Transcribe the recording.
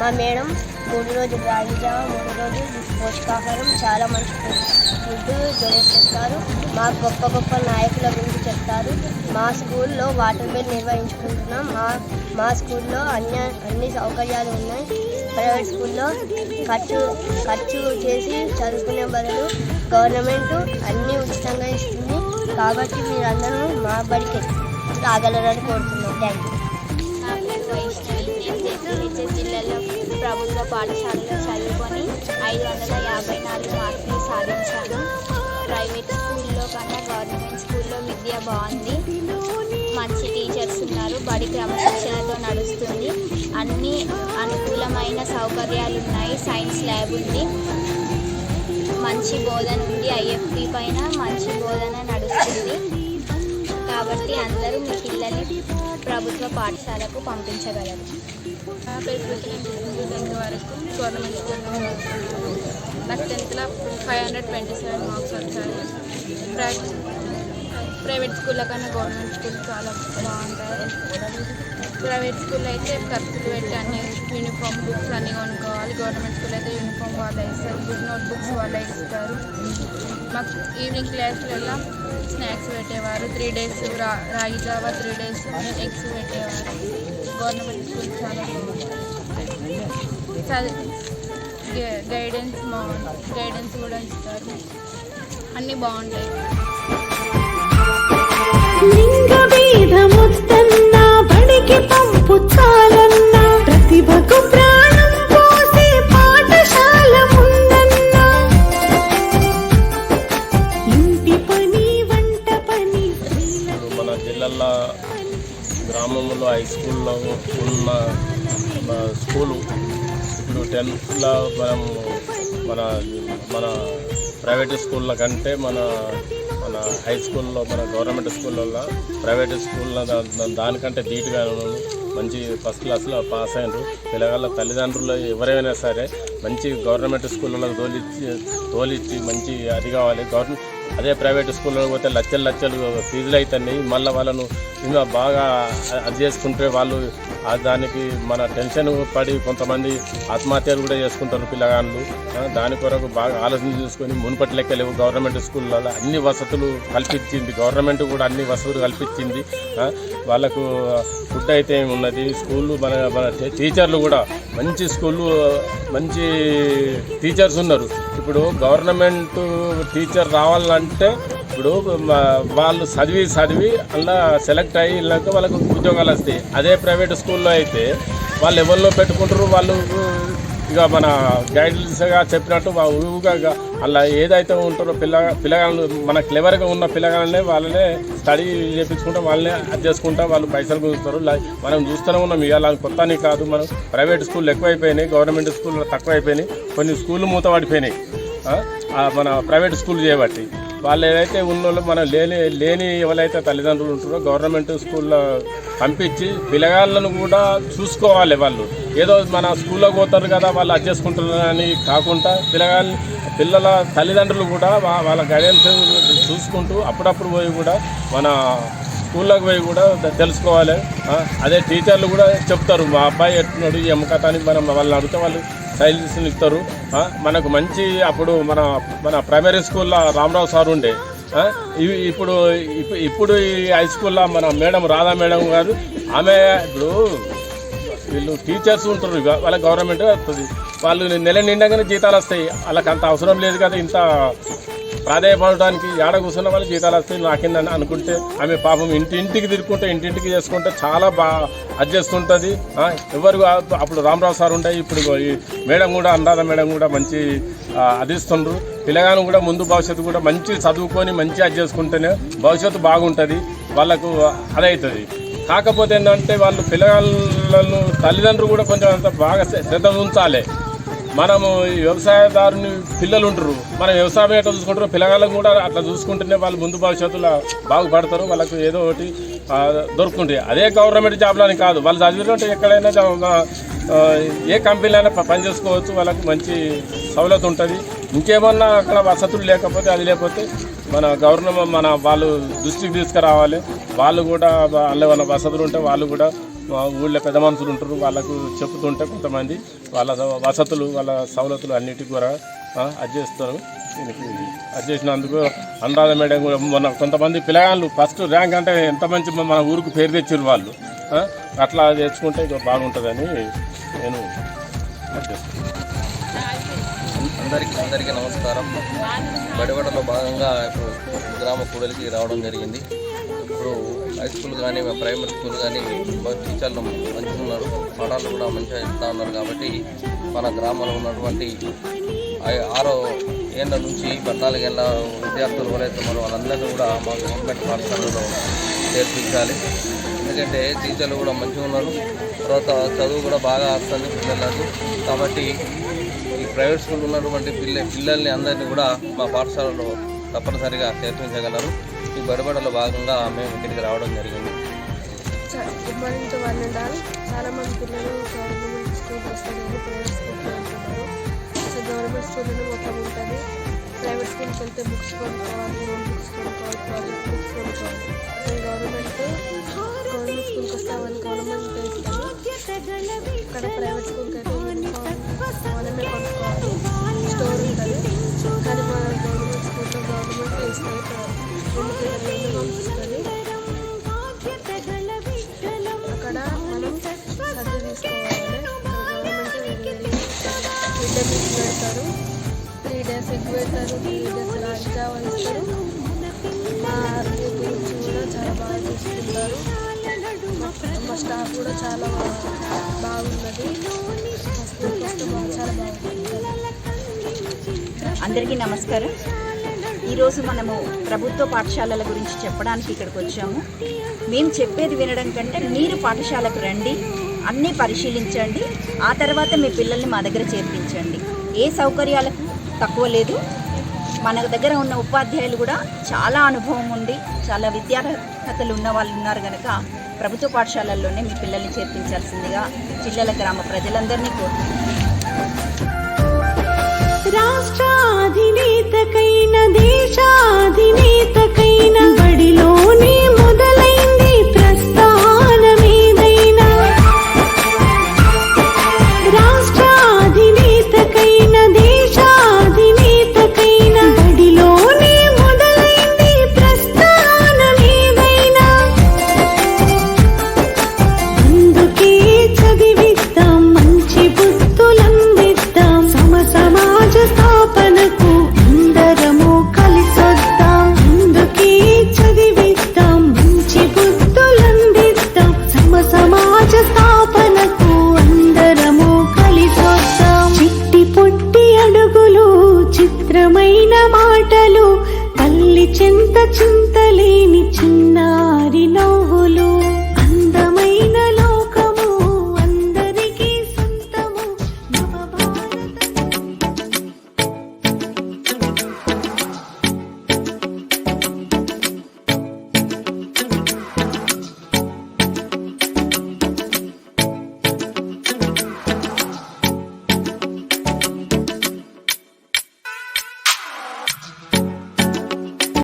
మా మేడం మూడు రోజులు రాగిజా మూడు రోజులు పోషకాహారం చాలా మంచి ఫుడ్ డొనేట్ చేస్తారు. మా గొప్ప గొప్ప నాయకుల గురించి చెప్తారు. మా స్కూల్లో వాటర్ బిల్ నిర్వహించుకుంటున్నాం. మా మా స్కూల్లో అన్ని అన్ని సౌకర్యాలు ఉన్నాయి. ప్రైవేట్ స్కూల్లో ఖర్చు ఖర్చు చేసి చదువుకునే బదులు గవర్నమెంట్ అన్నీ ఉచితంగా ఇస్తుంది. కాబట్టి మీరందరూ మా బడికి రాగలరని కోరుతున్నాం. థ్యాంక్ యూ ప్రభుత్వ పాఠశాలలో చదువుకొని ఐదు వందల యాభై నాలుగు మార్కులు సాధించాను. ప్రైవేట్ స్కూల్లో కన్నా గవర్నమెంట్ స్కూల్లో విద్య బాగుంది. మంచి టీచర్స్ ఉన్నారు. బడి క్రమశిక్షణతో నడుస్తుంది. అన్ని అనుకూలమైన సౌకర్యాలు ఉన్నాయి. సైన్స్ ల్యాబ్ ఉంది. మంచి బోధన ఉంది. ఐఎఫ్పి పైన మంచి బోధన నడుస్తుంది. కాబట్టి అందరూ మీ పిల్లల్ని ప్రభుత్వ పాఠశాలకు పంపించగలరు. నా టెన్త్ వరకు గవర్నమెంట్ స్కూల్లో నాకు టెన్త్లో five hundred twenty seven marks వచ్చాయి. ప్రైవేట్ ప్రైవేట్ స్కూళ్ళ కన్నా గవర్నమెంట్ స్కూల్ చాలా బాగుంటాయి. ప్రైవేట్ స్కూల్లో అయితే ఖర్చులు పెట్టి అన్ని యూనిఫామ్ బుక్స్ అన్నీ కొనుక్కోవాలి. గవర్నమెంట్ స్కూల్ అయితే యూనిఫామ్ వాళ్ళే ఇస్తారు. బుక్ నోట్ బుక్స్ వాళ్ళే ఇస్తారు. మాకు ఈవినింగ్ క్లాసులలో స్నాక్స్ పెట్టేవారు. త్రీ డేస్ రా రాగి జావా త్రీ డేస్ ఎగ్స్ పెట్టేవారు. గవర్నమెంట్ స్కూల్ చాలా చదువు గైడెన్స్ బాగుంటుంది గైడెన్స్ కూడా ఇస్తారు. అన్నీ బాగుంటాయి. పైకి పంపు చాలన్న. ప్రతిభకు ప్రాణం పోసే పాఠశాల ముందన్నా. ఇంటి పని వంట పని. మన జిల్లాలో గ్రామంలో హై స్కూల్లో ఉన్న స్కూలు ఇప్పుడు టెన్త్లో మనం మన మన ప్రైవేట్ స్కూళ్ళ కంటే మన హై స్కూల్లో మన గవర్నమెంట్ స్కూళ్ళల్లో ప్రైవేట్ స్కూల్లో దానికంటే ధీటుగా మంచి ఫస్ట్ క్లాస్లో పాస్ అయినారు. పిల్లగాళ్ళ తల్లిదండ్రులు ఎవరైనా సరే మంచి గవర్నమెంట్ స్కూళ్ళలో తోలిచ్చి తోలిచ్చి మంచి అది కావాలి. గవర్నమెంట్ అదే ప్రైవేట్ స్కూల్లో పోతే లచ్చలు లచ్చలు ఫీజులు అవుతున్నాయి మళ్ళీ వాళ్ళను ఇంకా బాగా అది చేసుకుంటే వాళ్ళు దానికి మన టెన్షన్ పడి కొంతమంది ఆత్మహత్యలు కూడా చేసుకుంటారు పిల్లగాళ్ళు. దాని కొరకు బాగా ఆలోచన చూసుకొని మునుపటి లెక్క లేవు. గవర్నమెంట్ స్కూళ్ళలో అన్ని వసతులు కల్పించింది. గవర్నమెంట్ కూడా అన్ని వసతులు కల్పించింది. వాళ్ళకు ఫుడ్ అయితే ఉన్నది స్కూళ్ళు మన మన టీచర్లు కూడా మంచి స్కూళ్ళు మంచి టీచర్స్ ఉన్నారు. ఇప్పుడు గవర్నమెంట్ టీచర్ రావాలంటే ఇప్పుడు వాళ్ళు చదివి చదివి అలా సెలెక్ట్ అయ్యి వెళ్ళాక వాళ్ళకు ఉద్యోగాలు వస్తాయి. అదే ప్రైవేట్ స్కూల్లో అయితే వాళ్ళు ఎవరిలో పెట్టుకుంటారు? వాళ్ళు ఇక మన గైడ్లైన్స్గా చెప్పినట్టు వా- ఊరుగా అలా ఏదైతే ఉంటారో పిల్ల పిల్లగాళ్ళు మన క్లెవర్గా ఉన్న పిల్లగాళ్ళనే వాళ్ళనే స్టడీ చేయించుకుంటా వాళ్ళనే అది చేసుకుంటా వాళ్ళు పైసలు గుంజుతారు మనం చూస్తూనే ఉన్నాం ఇవాళ కొత్త కాదు మనం ప్రైవేట్ స్కూల్ ఎక్కువైపోయినాయి గవర్నమెంట్ స్కూల్ తక్కువైపోయినాయి కొన్ని స్కూళ్ళు మూత పడిపోయినాయి మన ప్రైవేట్ స్కూల్ చేయబట్టి. వాళ్ళు ఏదైతే ఉన్నోళ్ళు మనం లేని లేని ఎవరైతే తల్లిదండ్రులు ఉంటారో గవర్నమెంట్ స్కూల్లో పంపించి పిల్లగాళ్ళను కూడా చూసుకోవాలి వాళ్ళు. ఏదో మన స్కూల్లో పోతారు కదా వాళ్ళు అడ్జస్ట్కుంటారు అని కాకుండా పిల్లగాళ్ళని పిల్లల తల్లిదండ్రులు కూడా వాళ్ళ గైడెన్స్ చూసుకుంటూ అప్పుడప్పుడు పోయి కూడా మన స్కూల్లోకి పోయి కూడా తెలుసుకోవాలి. అదే టీచర్లు కూడా చెప్తారు మా అబ్బాయి ఎట్టున్నాడు ఈ అని మనం వాళ్ళని అడిగితే వాళ్ళు సైలెన్స్ని ఇస్తారు. మనకు మంచి అప్పుడు మన మన ప్రైమరీ స్కూల్లో రామరావు సార్ ఉండే. ఇవి ఇప్పుడు ఇప్పుడు ఈ హై స్కూల్లో మన మేడం రాధా మేడం గారు ఆమె ఇప్పుడు వీళ్ళు టీచర్స్ ఉంటారు ఇక వాళ్ళ గవర్నమెంట్ వస్తుంది. వాళ్ళు నెల నిండగానే జీతాలు వస్తాయి. వాళ్ళకి అంత అవసరం లేదు కదా ఇంత ప్రాధాయపడడానికి ఏడ కూర్చున్న వాళ్ళు జీతాలు వస్తాయి నాకిందని అనుకుంటే ఆమె పాపం ఇంటి ఇంటికి తిరుగుకుంటే ఇంటింటికి చేసుకుంటే చాలా బాగా అది చేస్తుంటుంది ఎవరు అప్పుడు రామరావు సార్ ఉండే ఇప్పుడు మేడం కూడా అనురాధ మేడం కూడా మంచి అదిస్తుండ్రు. అది ఇస్తుండ్రు పిల్లగాను కూడా ముందు భవిష్యత్తు కూడా మంచి చదువుకొని మంచి అది చేసుకుంటేనే భవిష్యత్తు బాగుంటుంది వాళ్ళకు అదవుతుంది కాకపోతే ఏంటంటే వాళ్ళు పిల్లగాళ్ళను తల్లిదండ్రులు కూడా కొంచెం అంత బాగా శ్రద్ధ ఉంచాలి. మనము ఈ వ్యవసాయదారుని పిల్లలు ఉంటారు. మనం వ్యవసాయం ఎట్లా చూసుకుంటారు పిల్లగాళ్ళకు కూడా అట్లా చూసుకుంటేనే వాళ్ళు ముందు భవిష్యత్తులో బాగుపడతారు. వాళ్ళకు ఏదో ఒకటి దొరుకుతుంది దొరుకుతుంటాయి. అదే గవర్నమెంట్ జాబ్లని కాదు. వాళ్ళు చదివినట్టు ఎక్కడైనా ఏ కంపెనీలో అయినా ప- పని చేసుకోవచ్చు. వాళ్ళకి మంచి సౌలత ఉంటుంది. ఇంకేమన్నా అక్కడ వసతులు లేకపోతే అది లేకపోతే మన గవర్నమెంట్ మన వాళ్ళు దృష్టికి తీసుకురావాలి. వాళ్ళు కూడా వాళ్ళ వాళ్ళ వసతులు ఉంటే వాళ్ళు కూడా మా ఊళ్ళో పెద్ద మనుషులు ఉంటారు. వాళ్ళకు చెప్తుంటే కొంతమంది వాళ్ళ వసతులు వాళ్ళ సవలతులు అన్నిటి కూడా ఆ, చేస్తారు. దీనికి అది చేసినందుకు అనురాధ మేడం కూడా మొన్న కొంతమంది పిల్లగాళ్ళు ఫస్ట్ ర్యాంక్ అంటే ఎంత మంచి మన ఊరికి పేరు తెచ్చారు వాళ్ళు. అట్లా తెచ్చుకుంటే ఇక బాగుంటుందని నేను అందరికీ అందరికీ నమస్కారం. బడిబడలో భాగంగా ఇప్పుడు గ్రామ కూడలికి రావడం జరిగింది. ఇప్పుడు హై స్కూల్ కానీ ప్రైమరీ స్కూల్ కానీ టీచర్లు మంచిగా ఉన్నారు. పాఠాలు కూడా మంచిగా చెప్తా ఉన్నారు కాబట్టి మన గ్రామంలో ఉన్నటువంటి ఆరో ఏళ్ళ నుంచి పద్నాలుగేళ్ళ విద్యార్థులు ఎవరైతే ఉన్నారో వాళ్ళందరినీ కూడా మా గవర్నమెంట్ పాఠశాలలో చేర్పించాలి. ఎందుకంటే టీచర్లు కూడా మంచిగా ఉన్నారు. తర్వాత చదువు కూడా బాగా వస్తుంది పిల్లలకు. కాబట్టి ఈ ప్రైవేట్ స్కూల్ ఉన్నటువంటి పిల్ల పిల్లల్ని అందరినీ కూడా మా పాఠశాలలో తప్పనిసరిగా చేర్పించగలరు. ఈ బడబడలో భాగంగా మేము ఇక్కడికి రావడం జరిగింది. గుడ్ మార్నింగ్ టు వన్ పిల్లలు గవర్నమెంట్ స్కూల్ వస్తారు ప్రైవేట్ స్కూల్కి వెళ్తున్నారు అసలు గవర్నమెంట్ స్కూల్లోనే మొత్తం ఉంటుంది. ప్రైవేట్ స్కూల్కి వెళ్తే బుక్స్ కొనుక్కోవాలి నోట్ బుక్స్ కొనుక్కోవాలి ప్రాజెక్ట్ బుక్స్ కొనుక్కోవాలి. గవర్నమెంట్ గవర్నమెంట్ స్కూల్కి వస్తామని గవర్నమెంట్ ఇస్తారు. ఇక్కడ ప్రైవేట్ స్కూల్కి అయితే యూనిఫామ్ కొనుక్కోవాలి స్టోర్ ఉంటుంది. కానీ మన గవర్నమెంట్ స్కూల్లో గవర్నమెంట్ ఇస్తుంది అక్కడ మనం సర్ది తీసుకోవాలి పెడతారు త్రీ డేస్ ఎక్కువ పెడతారు త్రీ డేస్ రాజావా వస్తారు మా గురించి కూడా చాలా బాగా చూసుకుంటారు మా- స్టాఫ్ కూడా చాలా బాగున్నది ఫస్ట్ ఫస్ట్ చాలా బాగుంటుంది అందరికీ నమస్కారం. ఈరోజు మనము ప్రభుత్వ పాఠశాలల గురించి చెప్పడానికి ఇక్కడికి వచ్చాము. మేము చెప్పేది వినడం కంటే మీరు పాఠశాలకు రండి అన్నీ పరిశీలించండి ఆ తర్వాత మీ పిల్లల్ని మా దగ్గర చేర్పించండి. ఏ సౌకర్యాలకు తక్కువ లేదు. మన దగ్గర ఉన్న ఉపాధ్యాయులు కూడా చాలా అనుభవం ఉంది. చాలా విద్యార్హతలు ఉన్న వాళ్ళు ఉన్నారు కనుక ప్రభుత్వ పాఠశాలల్లోనే మీ పిల్లల్ని చేర్పించాల్సిందిగా జిల్లాల గ్రామ ప్రజలందరినీ కోరుతున్నాను రాష్ట్రాధినేతకైన దేశాధినేతకైన బడిలో